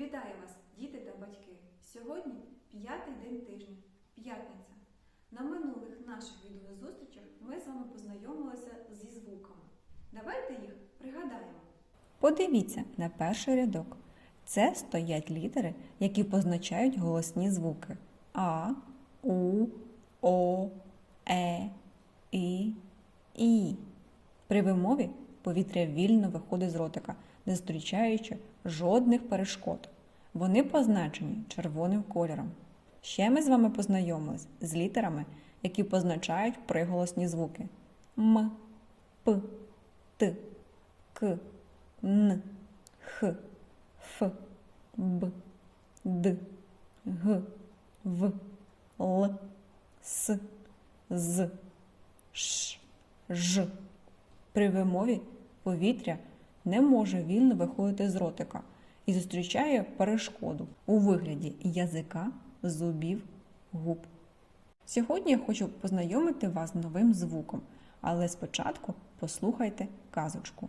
Вітаю вас, діти та батьки! Сьогодні п'ятий день тижня, п'ятниця. На минулих наших відеозустрічах ми з вами познайомилися зі звуками. Давайте їх пригадаємо. Подивіться на перший рядок. Це стоять літери, які позначають голосні звуки А, У, О, Е, І, І. При вимові повітря вільно виходить з ротика, не зустрічаючи жодних перешкод. Вони позначені червоним кольором. Ще ми з вами познайомились з літерами, які позначають приголосні звуки М, П, Т, К, Н, Х, Ф, Б, Д, Г, В, Л, С, З, Ш, Ж. При вимові повітря не може вільно виходити з ротика і зустрічає перешкоду у вигляді язика, зубів, губ. Сьогодні я хочу познайомити вас з новим звуком, але спочатку послухайте казочку.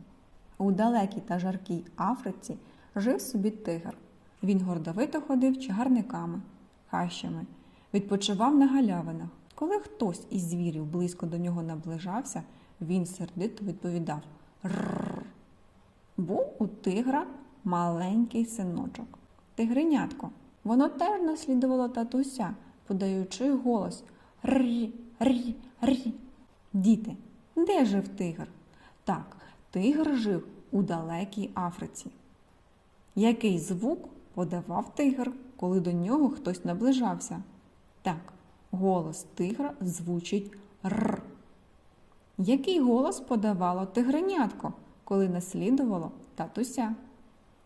У далекій та жаркій Африці жив собі тигр. Він гордовито ходив чагарниками, хащами, відпочивав на галявинах. Коли хтось із звірів близько до нього наближався, він сердито відповідав Рррр. Був у тигра маленький синочок. Тигренятко. Воно теж наслідувало татуся, подаючи голос Ррі, ррі, ррі. Діти, де жив тигр? Так, тигр жив у далекій Африці. Який звук подавав тигр, коли до нього хтось наближався? Так, голос тигра звучить Р. Який голос подавало тигренятко, коли наслідувало татуся?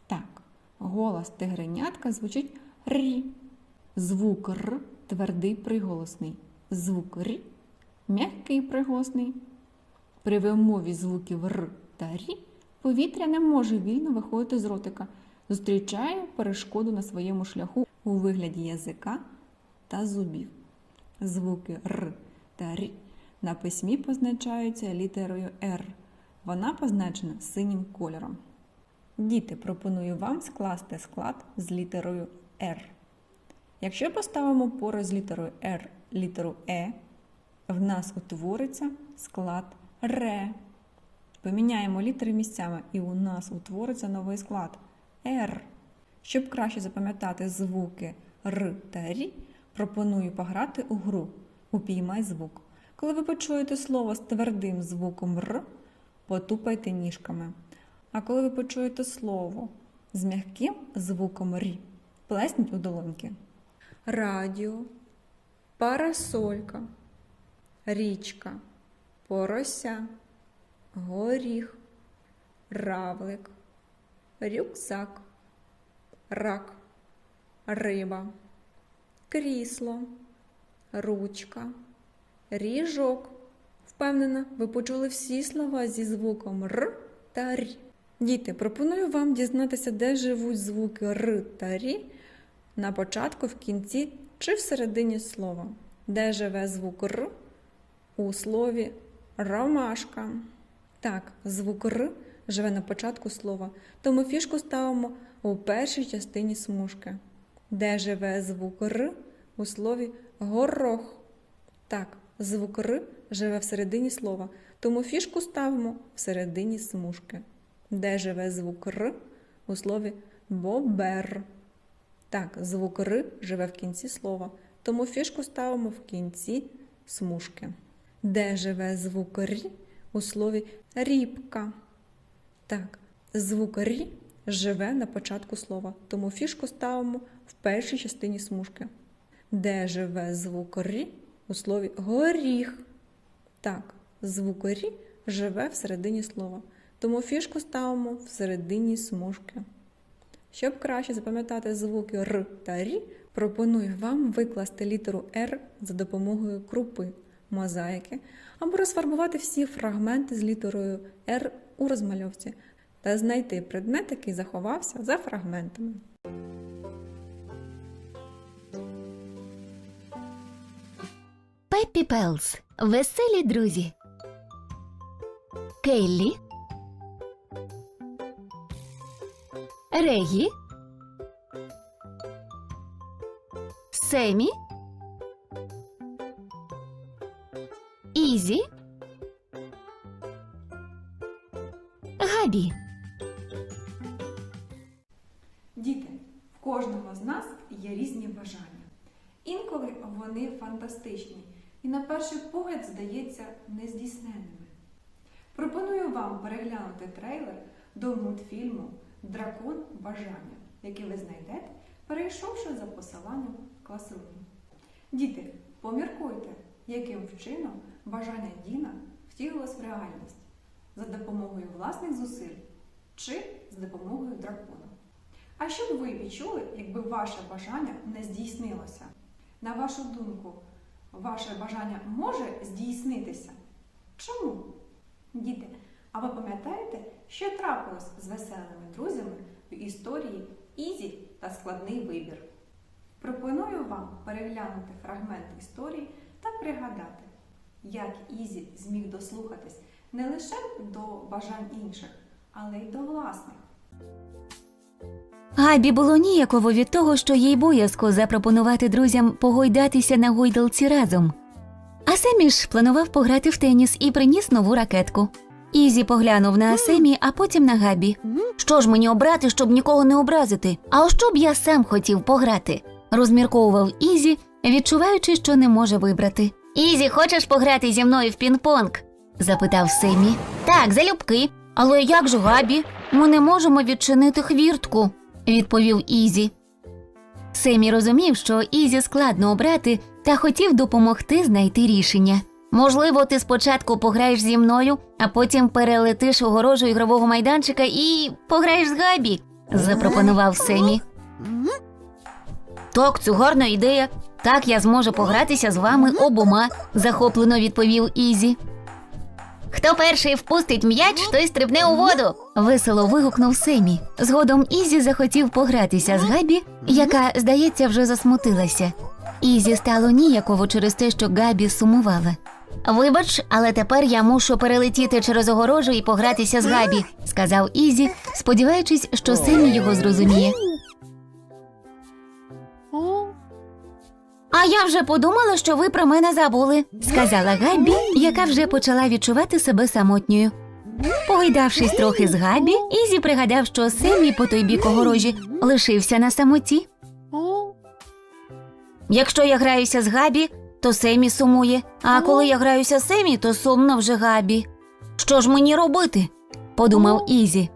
Так, голос тигренятка звучить Рі. Звук Р твердий приголосний. Звук Р м'який приголосний. При вимові звуків Р та Рі повітря не може вільно виходити з ротика, зустрічає перешкоду на своєму шляху у вигляді язика та зубів. Звуки Р та Р на письмі позначаються літерою Р. Вона позначена синім кольором. Діти, пропоную вам скласти склад з літерою Р. Якщо поставимо поруч з літерою Р літеру Е, в нас утвориться склад Р. Поміняємо літери місцями, і у нас утвориться новий склад Р. Щоб краще запам'ятати звуки Р та Р, пропоную пограти у гру Упіймай звук. Коли ви почуєте слово з твердим звуком Р, потупайте ніжками. А коли ви почуєте слово з м'яким звуком Р, плесніть у долоньки. Радіо, парасолька, річка, порося, горіх, равлик, рюкзак, рак, риба, крісло, ручка, ріжок. Впевнена, ви почули всі слова зі звуком Р та Р. Діти, пропоную вам дізнатися, де живуть звуки Р та Р на початку, в кінці чи всередині слова. Де живе звук Р у слові ромашка. Так, звук Р живе на початку слова, тому фішку ставимо у першій частині смужки. Де живе звук Р у слові горох. Так, звук Р живе всередині слова, тому фішку ставимо всередині смужки. Де живе звук Р у слові бобер. Так, звук Р живе в кінці слова, тому фішку ставимо в кінці смужки. Де живе звук Р у слові рібка. Так, звук Р живе на початку слова, тому фішку ставимо в першій частині смужки. Де живе звук Р у слові горіх. Так, звук Р живе всередині слова, тому фішку ставимо всередині смужки. Щоб краще запам'ятати звуки Р та Р, пропоную вам викласти літеру Р за допомогою крупи, мозаїки або розфарбувати всі фрагменти з літерою Р у розмальовці та знайти предмет, який заховався за фрагментами. Пеппі Пелс. Веселі друзі. Келлі. Регі. Семі, Ізі, Габі. Діти, в кожного з нас є різні бажання. Інколи вони фантастичні і на перший погляд здається нездійсненними. Пропоную вам переглянути трейлер до мультфільму Дракон бажання, який ви знайдете, перейшовши за посиланням класрумі. Діти, поміркуйте, яким чином бажання Діна втілилось в реальність за допомогою власних зусиль чи з допомогою дракона. А що б ви відчули, якби ваше бажання не здійснилося? На вашу думку, ваше бажання може здійснитися? Чому? Діти, а ви пам'ятаєте, що трапилось з веселими друзями в історії Ізі та складний вибір? Пропоную вам переглянути фрагмент історії та пригадати, як Ізі зміг дослухатись не лише до бажань інших, але й до власних. Габі було ніяково від того, що їй боязко запропонувати друзям погойдатися на гойдалці разом. А Семі ж планував пограти в теніс і приніс нову ракетку. Ізі поглянув на Семі, а потім на Габі. Що ж мені обрати, щоб нікого не образити? А що б я сам хотів пограти? розмірковував Ізі, відчуваючи, що не може вибрати. Ізі, хочеш пограти зі мною в пінг-понг? запитав Семі. Так, залюбки. Але як же Габі? Ми не можемо відчинити хвіртку, відповів Ізі. Семі розумів, що Ізі складно обрати, та хотів допомогти знайти рішення. Можливо, ти спочатку пограєш зі мною, а потім перелетиш огорожу ігрового майданчика і пограєш з Габі, запропонував Семі. Так, це гарна ідея. Так я зможу погратися з вами обома, захоплено відповів Ізі. Хто перший впустить м'яч, той стрибне у воду. Весело вигукнув Семі. Згодом Ізі захотів погратися з Габі, яка, здається, вже засмутилася. Ізі стало ніяково через те, що Габі сумувала. Вибач, але тепер я мушу перелетіти через огорожу і погратися з Габі, сказав Ізі, сподіваючись, що Семі його зрозуміє. А я вже подумала, що ви про мене забули, сказала Габі, яка вже почала відчувати себе самотньою. Погойдавшись трохи з Габі, Ізі пригадав, що Семі по той бік огорожі лишився на самоті. Якщо я граюся з Габі, то Семі сумує, а коли я граюся з Семі, то сумно вже Габі. Що ж мені робити? подумав Ізі.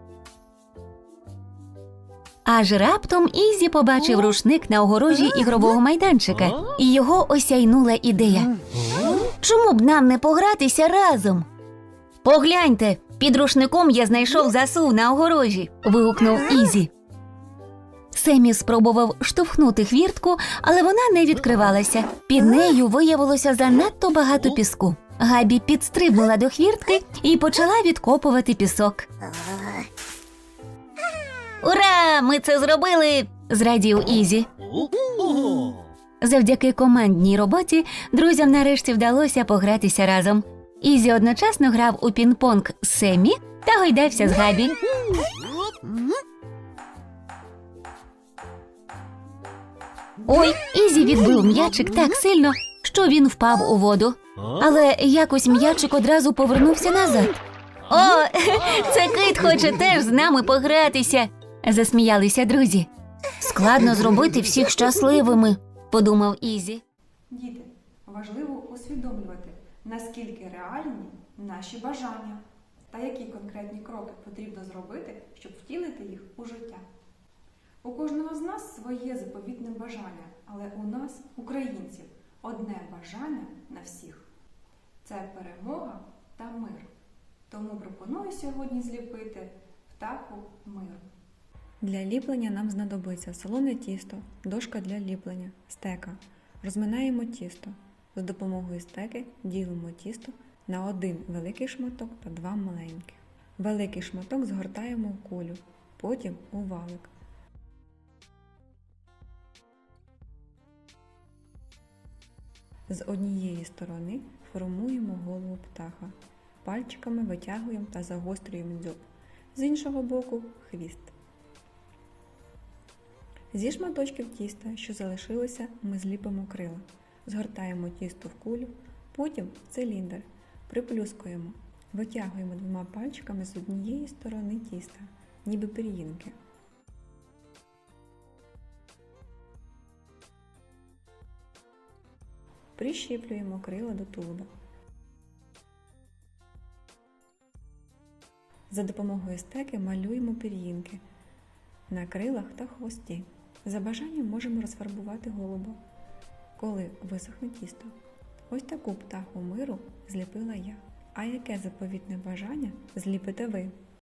Аж раптом Ізі побачив рушник на огорожі ігрового майданчика, і його осяйнула ідея. Чому б нам не погратися разом? Погляньте, під рушником я знайшов засув на огорожі. вигукнув Ізі. Семі спробував штовхнути хвіртку, але вона не відкривалася. Під нею виявилося занадто багато піску. Габі підстрибнула до хвіртки і почала відкопувати пісок. Ура! Ми це зробили! зрадів Ізі. Завдяки командній роботі друзям нарешті вдалося погратися разом. Ізі одночасно грав у пінг-понг з Семі та гойдався з Габі. Ой, Ізі відбив м'ячик так сильно, що він впав у воду. Але якось м'ячик одразу повернувся назад. О, це кит хоче теж з нами погратися, засміялися друзі. Складно зробити всіх щасливими, подумав Ізі. Діти, важливо усвідомлювати, наскільки реальні наші бажання та які конкретні кроки потрібно зробити, щоб втілити їх у життя. У кожного з нас своє заповітне бажання, але у нас, українців, одне бажання на всіх це перемога та мир. Тому пропоную сьогодні зліпити птаху миру. Для ліплення нам знадобиться солоне тісто, дошка для ліплення, стека. Розминаємо тісто. З допомогою стеки ділимо тісто на один великий шматок та два маленьких. Великий шматок згортаємо в кулю, потім у валик. З однієї сторони формуємо голову птаха. Пальчиками витягуємо та загострюємо дзьоб. З іншого боку хвіст. Зі шматочків тіста, що залишилося, ми зліпимо крила. Згортаємо тісто в кулю, потім в циліндр, приплюскуємо, витягуємо двома пальчиками з однієї сторони тіста, ніби пір'їнки. Прищіплюємо крила до тулуба. За допомогою стеки малюємо пір'їнки на крилах та хвості. За бажанням можемо розфарбувати голуба, коли висохне тісто. Ось таку птаху миру зліпила я. А яке заповітне бажання зліпите ви?